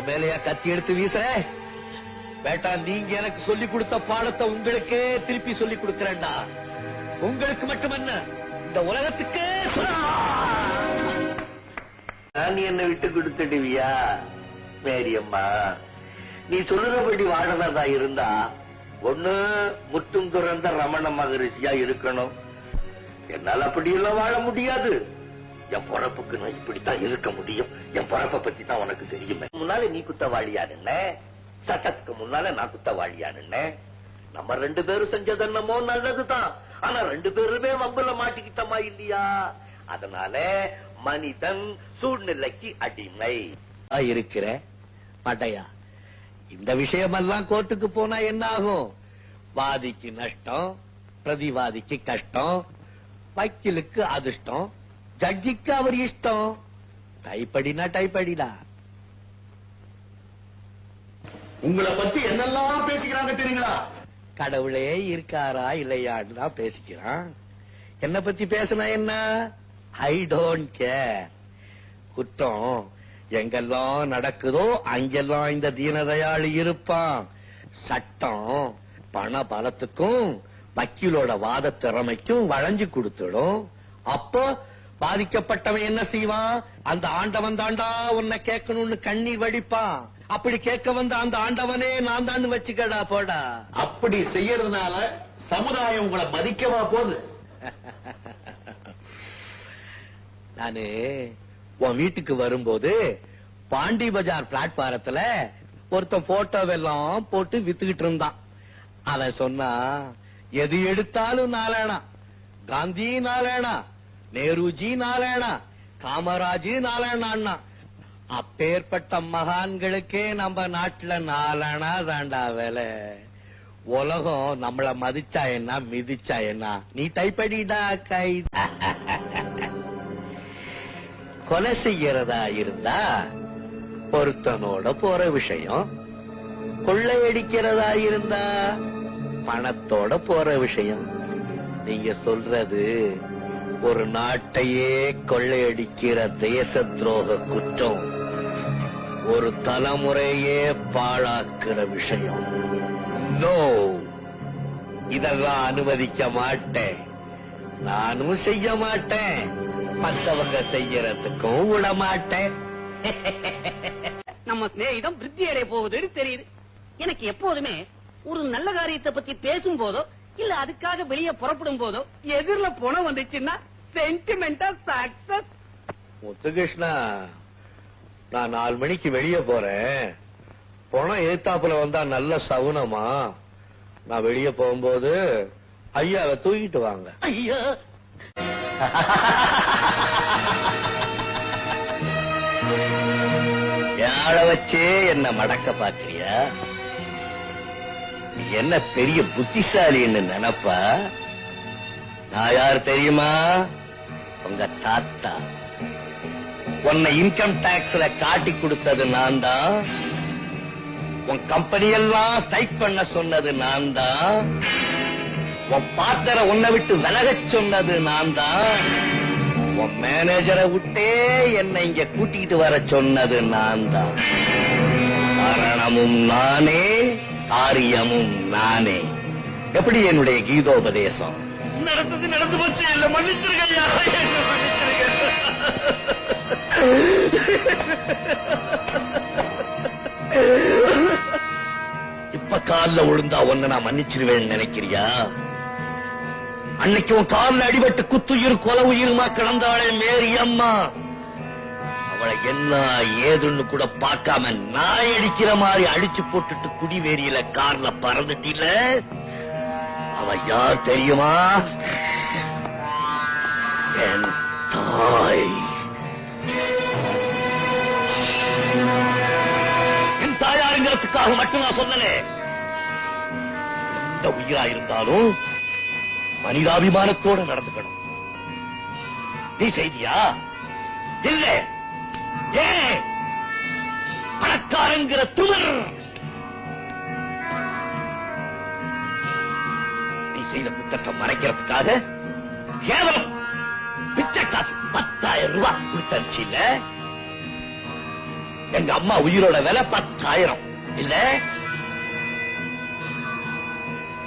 மேலையா கத்தி எடுத்து வீச? பேட்டா நீங்க எனக்கு சொல்லிக் கொடுத்த பாடத்தை உங்களுக்கே திருப்பி சொல்லிக் கொடுக்கிறேன்டா. உங்களுக்கு மட்டுமல்ல இந்த உலகத்துக்கே நீ என்ன விட்டு கொடுத்துடுவியா மேரியம்மா? நீ சொல்லுறபடி வாழறதா இருந்தா ஒண்ணு முற்றும் துறந்த ரமண மகரிஷியா இருக்கணும். என்னால அப்படியெல்லாம் வாழ முடியாது. என் பொறப்புக்கு நான் இப்படித்தான் இருக்க முடியும். என் பொறப்பை பத்தி தான் உனக்கு தெரியுமே. முன்னால நீ குத்தவாளியா சட்டத்துக்கு முன்னால நான் குத்தவாளியா நம்ம ரெண்டு பேரும் செஞ்சது என்னமோ நல்லதுதான். ஆனா ரெண்டு பேருமே வம்புல மாட்டிக்கிட்டமா இல்லையா? அதனால மனிதன் சூழ்நிலைக்கு அடிமை. இருக்கிற மாட்டையா இந்த விஷயமெல்லாம் கோர்ட்டுக்கு போனா என்ன ஆகும்? வாதிக்கு நஷ்டம் பிரதிவாதிக்கு கஷ்டம் வக்கீலுக்கு அதிர்ஷ்டம் ஜட்ஜிக்கு அவர் இஷ்டம். டைப்படினா டைப்படிடா. உங்களை பத்தி என்னெல்லாம் பேசிக்கிறாங்க தெரியுங்களா? கடவுளே இருக்காரா இல்லையான்னு தான் பேசிக்கிறான். என்ன பத்தி பேசினா என்ன? ஐ டோன்ட் கேர் குற்றம் எங்கெல்லாம் நடக்குதோ அங்கெல்லாம் இந்த தீனதயாளி இருப்பான். சட்டம் பண பலத்துக்கும் வக்கீலோட வாத திறமைக்கும் வளைஞ்சு கொடுத்துடும். அப்போ பாதிக்கப்பட்டவன் என்ன செய்வான்? அந்த ஆண்டவன் தாண்டா உன்னை கேட்கணும்னு கண்ணீர் வடிப்பான் அப்படி கேட்க வந்த அந்த ஆண்டவனே நான் தான் வச்சுக்கடா போடா. அப்படி செய்யறதுனால சமுதாயம் உங்களை மதிக்கவா போகுது? நானு உன் வீட்டுக்கு வரும்போது பாண்டி பஜார் பிளாட்பாரத்துல ஒருத்தன் போட்டோவெல்லாம் போட்டு வித்துக்கிட்டு இருந்தான். அவன் சொன்னா எது எடுத்தாலும் நாலேனா காந்தி நாலேனா நேருஜி நாலேனா காமராஜி நாலேனா அப்பேற்பட்ட மகான்களுக்கே நம்ம நாட்டுல நாலனா தாண்டா வேலை. உலகம் நம்மள மதிச்சா என்ன மிதிச்சா என்ன? நீ டைப்படிடா கை. கொலை செய்யறதா இருந்தா பொருத்தனோட போற விஷயம். கொள்ளையடிக்கிறதா இருந்தா பணத்தோட போற விஷயம். நீங்க சொல்றது ஒரு நாட்டையே கொள்ளையடிக்கிற தேச துரோக குற்றம் ஒரு தலைமுறையே பாழாக்குற விஷயம். நோ இதெல்லாம் அனுமதிக்க மாட்டேன். நானும் செய்ய மாட்டேன். மத்தவங்க செய்யறதுக்கும் விட மாட்டேன். நம்ம சிநேகிதம் விருத்தி அடைய போகுதுன்னு தெரியுது. எனக்கு எப்போதுமே ஒரு நல்ல காரியத்தை பத்தி பேசும் போதோ இல்ல அதுக்காக வெளியே புறப்படும் போதோ எதிரில போன வந்துச்சுன்னா சென்டிமெண்டா சக்சஸ் முத்துகிருஷ்ணா நான் நாலு மணிக்கு வெளியே போறேன். பணம் ஏத்தாப்புல வந்தா நல்ல சகுனமா? நான் வெளியே போகும்போது ஐயாவை தூக்கிட்டு வாங்க. ஐயோ. யாழ வச்சே என்ன மடக்க பாக்குறியா நீ என்ன பெரிய புத்திசாலின்னு நினைப்பா? நான் யார் தெரியுமா? உங்க தாத்தா. உன்னை இன்கம் டாக்ஸ்ல காட்டி கொடுத்தது நான் தான் உன் கம்பெனி எல்லாம் ஸ்ட்ரைக் பண்ண சொன்னது நான் தான் உன் பார்ட்னரை உன்னை விட்டு விலகச் சொன்னது நான் தான் உன் மேனேஜரை விட்டே என்னை இங்க கூட்டிட்டு வர சொன்னது நான் தான் காரணமும் நானே காரியமும் நானே. எப்படி என்னுடைய கீதோபதேசம்? நடந்தது நடந்து போச்சு. இல்ல மன்னிச்சிருக்கையா இப்ப கால்ல விழுந்தா ஒன்ன நான் மன்னிச்சிருவேன் நினைக்கிறியா? அன்னைக்கு உன் கால்ல அடிபட்டு குத்துயிர் கொலை உயிருமா கிடந்தாளே மேரி அம்மா. அவளை என்ன ஏதுன்னு கூட பார்க்காம நாய் அடிக்கிற மாதிரி அடிச்சு போட்டுட்டு குடிவேரியில கார்ல பறந்துட்டில? அவ யார் தெரியுமா? என் தாய். என் தாயாருங்கிறதுக்காக மட்டும் நான் சொல்லலே. எந்த உயிரா இருந்தாலும் மனிதாபிமானத்தோட நடந்துக்கணும். நீ செய்தியா? இல்லை. ஏன்? பணக்காரங்கிற துமர் செய்த குற்றத்தை மறைக்கிறதுக்காக கேவலம். பிச்சை காசு பத்தாயிரம் ரூபாய் கொடுத்தனுச்சில்ல எங்க அம்மா உயிரோட விலை பத்தாயிரம். இல்ல?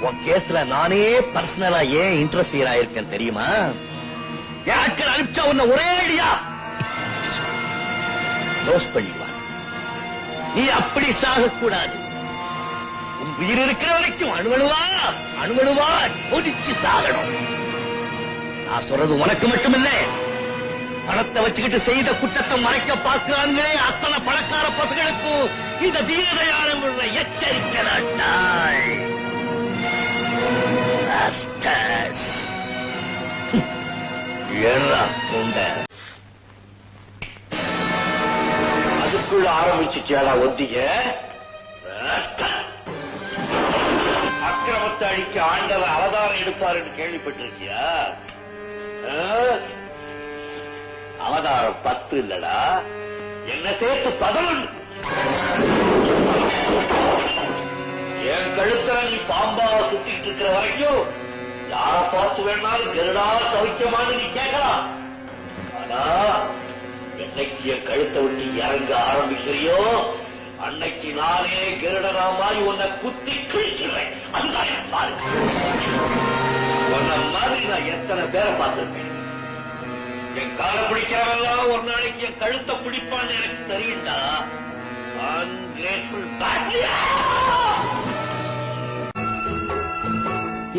உன் கேஸ்ல நானே பர்சனலா ஏன் இன்டர்பியர் ஆயிருக்கேன் தெரியுமா? என் ஆட்கள் அனுப்பிச்சா உன்னை ஒரே ஐடியா க்ளோஸ் பண்ணிடுவான் நீ அப்படி சாகக்கூடாது. உன் உயிர் இருக்கிற வரைக்கும் அணுவணுவா அணுவணுவா கொதிச்சு சாகணும். நான் சொல்றது உனக்கு மட்டுமில்ல. பணத்தை வச்சுக்கிட்டு செய்த குற்றத்தை மறைக்க பார்க்கிறாங்களே அத்தனை பணக்கார பசங்களுக்கும் இந்த தீனதயாளம் உள்ள எச்சரிக்கை நாட்டாய். அதுக்குள்ள ஆரம்பிச்சுட்டியாடா ஒத்திக அக்கிரமத்தை ஆண்டவர் அவதாரம் எடுப்பாருன்னு கேள்விப்பட்டிருக்கியா? அவதாரம் பத்து இல்லடா. என்ன சேர்த்து பதினொன்று. என் கழுத்துல நீ பாம்பா சுத்திட்டு இருக்கிற வரைக்கும் யார பார்த்து வேணாலும் கருடா சௌக்கியமானு நீ கேட்கலாம். ஆனா என்னைக்கு என் கழுத்தை விட்டு இறங்க ஆரம்பிக்கிறியோ அன்னைக்கு நானே கருடனா மாதிரி உன்னை குத்தி கிழிச்சிடுறேன் அதுதான் பாருங்க. உன்ன மாதிரி நான் எத்தனை பேரை பார்த்திருக்கேன்? என் காலை பிடிக்கிறவெல்லாம் ஒரு நாளைக்கு என் கழுத்தை பிடிப்பான்னு எனக்கு தெரியுண்டா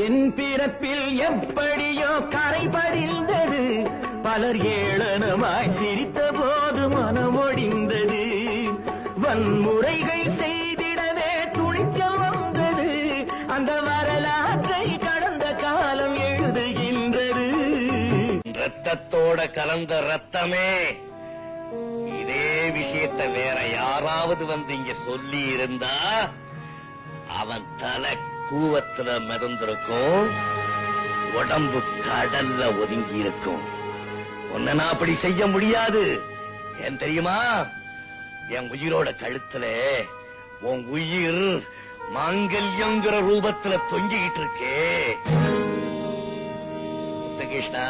என் பிறப்பில் எப்படியோ கரை படிந்தது. பலர் ஏளனமாய் சிரித்த போது மனமொடிந்தது வன்முறைகள் செய்திடவே வரலாற்றை கடந்த காலம் எழுதுகின்றது. ரத்தத்தோட கலந்த ரத்தமே இதே விஷயத்தை வேற யாராவது வந்து இங்க சொல்லி இருந்தா அவன் தலை கூவத்துல மிதந்திருக்கும். உடம்பு கடல்ல ஒதுங்கி இருக்கும். உன்னை நான் அப்படி செய்ய முடியாது. ஏன் தெரியுமா? என் உயிரோட கழுத்துல உன் உயிர் மாங்கல்யங்கிற ரூபத்துல தொங்கிக்கிட்டு இருக்கே. முத்துகிருஷ்ணா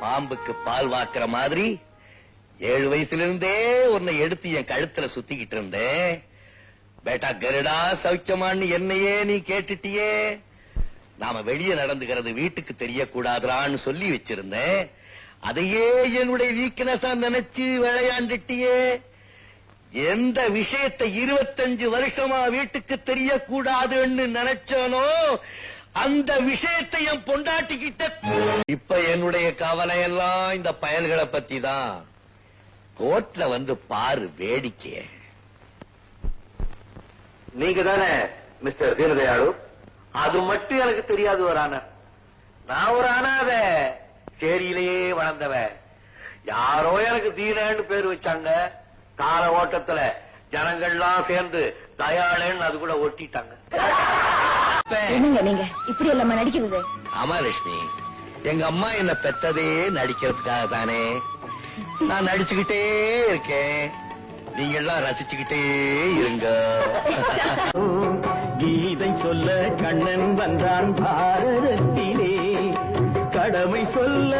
பாம்புக்கு பால் வாக்குற மாதிரி ஏழு வயசுல இருந்தே உன்னை எடுத்து என் கழுத்துல சுத்திக்கிட்டு இருந்தேன். பேட்டா கருடா சௌக்கியமான்னு என்னையே நீ கேட்டுட்டியே. நாம வெளியே நடந்துகிறது வீட்டுக்கு தெரியக்கூடாதுரான்னு சொல்லி வச்சிருந்தேன். அதையே என்னுடைய வீக்னஸா நினைச்சு விளையாண்டுட்டியே. எந்த விஷயத்தை இருபத்தஞ்சு வருஷமா வீட்டுக்கு தெரியக்கூடாதுன்னு நினைச்சானோ அந்த விஷயத்தை என் பொண்டாட்டிக்கிட்ட இப்ப என்னுடைய கவலை எல்லாம் இந்த பயல்களை பத்தி தான் கோர்ட்ல வந்து பாரு வேடிக்கை நீங்க தானே மிஸ்டர் தீனதயாளு? அது மட்டும் எனக்கு தெரியாது ஒரு ஆனர் நான் ஒரு ஆனாத சேரியிலேயே வளர்ந்தவன். யாரோ எனக்கு தீனன்னு பேர் வச்சாங்க. கால ஓட்டத்துல ஜனங்கள்லாம் சேர்ந்து தயாளன்னு அது கூட ஒட்டிட்டாங்க. என்னங்க நீங்க? இப்படி எல்லாம் நடிக்கிறது? ஆமா லட்சுமி எங்க அம்மா என்ன பெத்ததே நடிக்கிறதுக்காக தானே. நான் நடிச்சுக்கிட்டே இருக்கேன். நீங்க எல்லாம் ரசிச்சுக்கிட்டே இருங்க. கீதை சொல்ல கண்ணன் வந்தான் பாரதத்திலே. கடமை சொல்ல